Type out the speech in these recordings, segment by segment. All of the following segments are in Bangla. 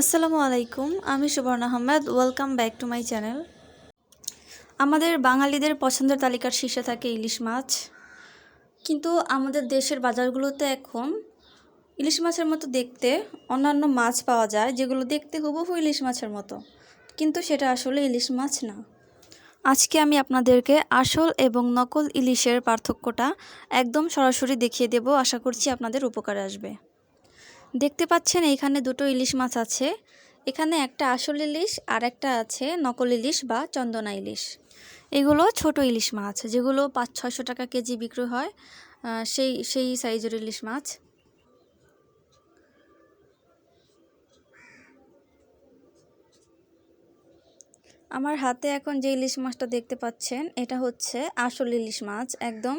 আসসালামু আলাইকুম, আমি Subarna Ahmed welcome back to my channel আমাদের বাঙালিদের পছন্দের তালিকার শীর্ষে থাকে ইলিশ মাছ। কিন্তু আমাদের দেশের বাজারগুলোতে এখন ইলিশ মাছের মতো দেখতে অন্যান্য মাছ পাওয়া যায়, যেগুলো দেখতে হুবহু ইলিশ মাছের মতো। কিন্তু সেটা আসলে ইলিশ মাছ না। আজকে আমি আপনাদেরকে আসল এবং নকল ইলিশের পার্থক্যটা একদম সরাসরি দেখিয়ে দেব। আশা করছি আপনাদের উপকারে আসবে। দেখতে পাচ্ছেন এইখানে দুটো ইলিশ মাছ আছে। এখানে একটা আসল ইলিশ আর একটা আছে নকল ইলিশ বা চন্দনা ইলিশ। এগুলো ছোট ইলিশ মাছ, যেগুলো পাঁচ ছয়শো টাকা কেজি বিক্রি হয় সেই সেই সাইজের ইলিশ মাছ। আমার হাতে এখন যে ইলিশ মাছটা দেখতে পাচ্ছেন, এটা হচ্ছে আসল ইলিশ মাছ। একদম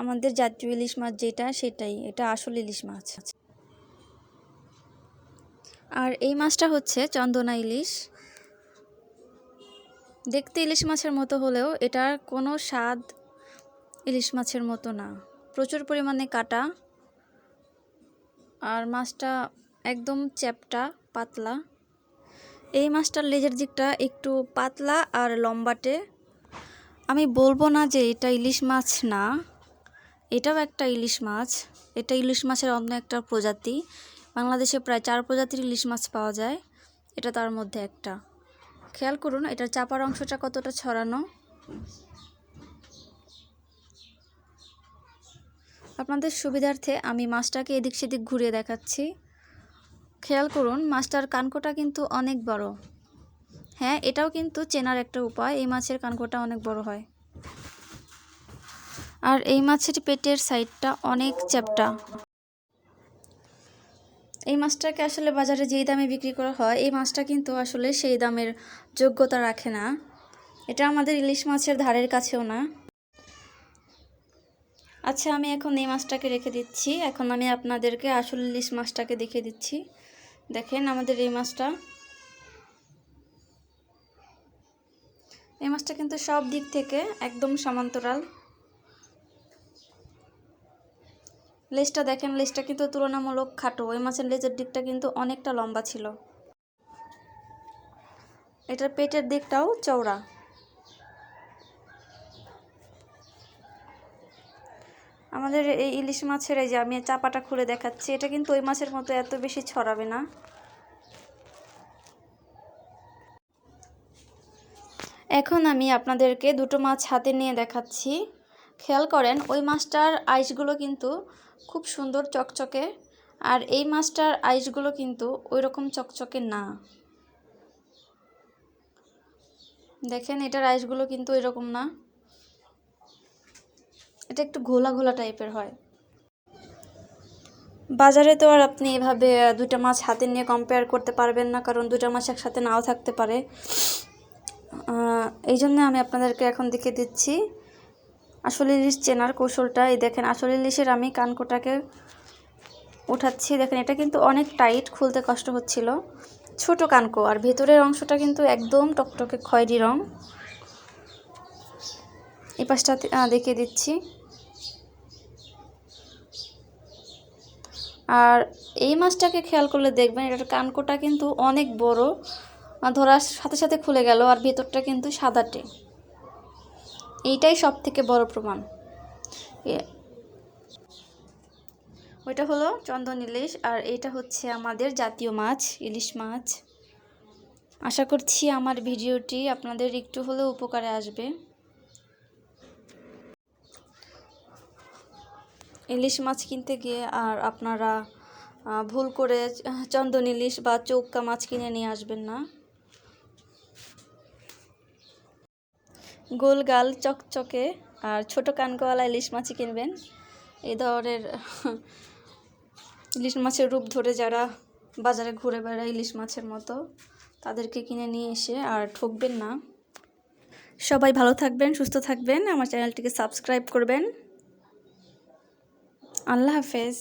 আমাদের জাতীয় ইলিশ মাছ যেটা, সেটাই। এটা আসল ইলিশ মাছ। আর এই মাছটা হচ্ছে চন্দনা ইলিশ। দেখতে ইলিশ মাছের মতো হলেও এটার কোনো স্বাদ ইলিশ মাছের মতো না। প্রচুর পরিমাণে কাটা। আর মাছটা একদম চ্যাপটা, পাতলা। এই মাছটার লেজের দিকটা একটু পাতলা আর লম্বাটে। আমি বলব না যে এটা ইলিশ মাছ না, এটাও একটা ইলিশ মাছ। এটা ইলিশ মাছের অন্য একটা প্রজাতি। বাংলাদেশে প্রায় চার প্রজাতির ইলিশ মাছ পাওয়া যায়। এটা তার মধ্যে একটা। খেয়াল করুন, এটার চাপার অংশটা কতটা ছড়ানো। আপনাদের সুবিধার্থে আমি মাছটাকে এদিক সেদিক ঘুরিয়ে দেখাচ্ছি। খেয়াল করুন, মাছটার কানকোটা কিন্তু অনেক বড়। হ্যাঁ এটাও কিন্তু চেনার একটা উপায়, এই মাছের কানকোটা অনেক বড় হয়। আর এই মাছের পেটের সাইডটা অনেক চ্যাপটা। এই মাছটাকে আসলে বাজারে যেই দামে বিক্রি করা হয়, এই মাছটা কিন্তু আসলে সেই দামের যোগ্যতা রাখে না। এটা আমাদের ইলিশ মাছের ধারের কাছেও না। আচ্ছা আমি এখন এই মাছটাকে রেখে দিচ্ছি। এখন আমি আপনাদেরকে আসল ইলিশ মাছটাকে দেখিয়ে দিচ্ছি। দেখেন আমাদের এই মাছটা। এই মাছটা কিন্তু সব দিক থেকে একদম সমান্তরাল। লেজটা দেখেন, লেজটা কিন্তু তুলনামূলক খাটো। ওই মাছের লেজের দিকটা কিন্তু অনেকটা লম্বা ছিল। এটার পেটের দিকটাও চওড়া। আমাদের এই ইলিশ মাছের এই যে আমি চাপাটা খুলে দেখাচ্ছি, এটা কিন্তু ওই মাছের মতো এত বেশি ছড়াবে না। এখন আমি আপনাদেরকে দুটো মাছ হাতে নিয়ে দেখাচ্ছি। খেয়াল করেন, ওই মাছটার আইসগুলো কিন্তু খুব সুন্দর চকচকে। আর এই মাছটার আইসগুলো কিন্তু ওই রকম চকচকে না। দেখেন, এটার আইসগুলো কিন্তু এরকম না। এটা একটু ঘোলা ঘোলা টাইপের হয়। বাজারে তো আর আপনি এভাবে দুটা মাছ হাতে নিয়ে কম্পেয়ার করতে পারবেন না, কারণ দুটা মাছ একসাথে নাও থাকতে পারে। এই জন্য আমি আপনাদেরকে এখন দেখে দিচ্ছি। আসলে ইলিশ চেনার কৌশলটা এই দেখেন, আসলে ইলিশের আমি কানকোটাকে উঠাচ্ছি। দেখেন, এটা কিন্তু অনেক টাইট, খুলতে কষ্ট হচ্ছিল। ছোট কানকো, আর ভেতরের অংশটা কিন্তু একদম টকটকে খয়েরি রং। এই পাশটা দেখিয়ে দিচ্ছি। আর এই মাছটাকে খেয়াল করলে দেখবেন, এটার কানকোটা কিন্তু অনেক বড় ধরার সাথে সাথে খুলে গেল, আর ভেতরটা কিন্তু সাদাটে। এইটাই সব থেকে বড় প্রমাণ। ওইটা হলো চন্দন ইলিশ আর এটা হচ্ছে আমাদের জাতীয় মাছ, ইলিশ মাছ। আশা করছি আমার ভিডিওটি আপনাদের একটু হলেও উপকারে আসবে। ইলিশ মাছ কিনতে গিয়ে আর আপনারা ভুল করে চন্দন ইলিশ বা চৌকা মাছ কিনে নিয়ে আসবেন না। গোল গাল চকচকে আর ছোট কানকওয়ালা ইলিশ মাছই কিনবেন। এই ধরনের ইলিশ মাছের রূপ ধরে যারা বাজারে ঘুরে বেড়ায় ইলিশ মাছের মতো, তাদেরকে কিনে নিয়ে এসে আর ঠকবেন না। সবাই ভালো থাকবেন, সুস্থ থাকবেন। আমার চ্যানেলটিকে সাবস্ক্রাইব করবেন। আল্লাহ হাফেজ।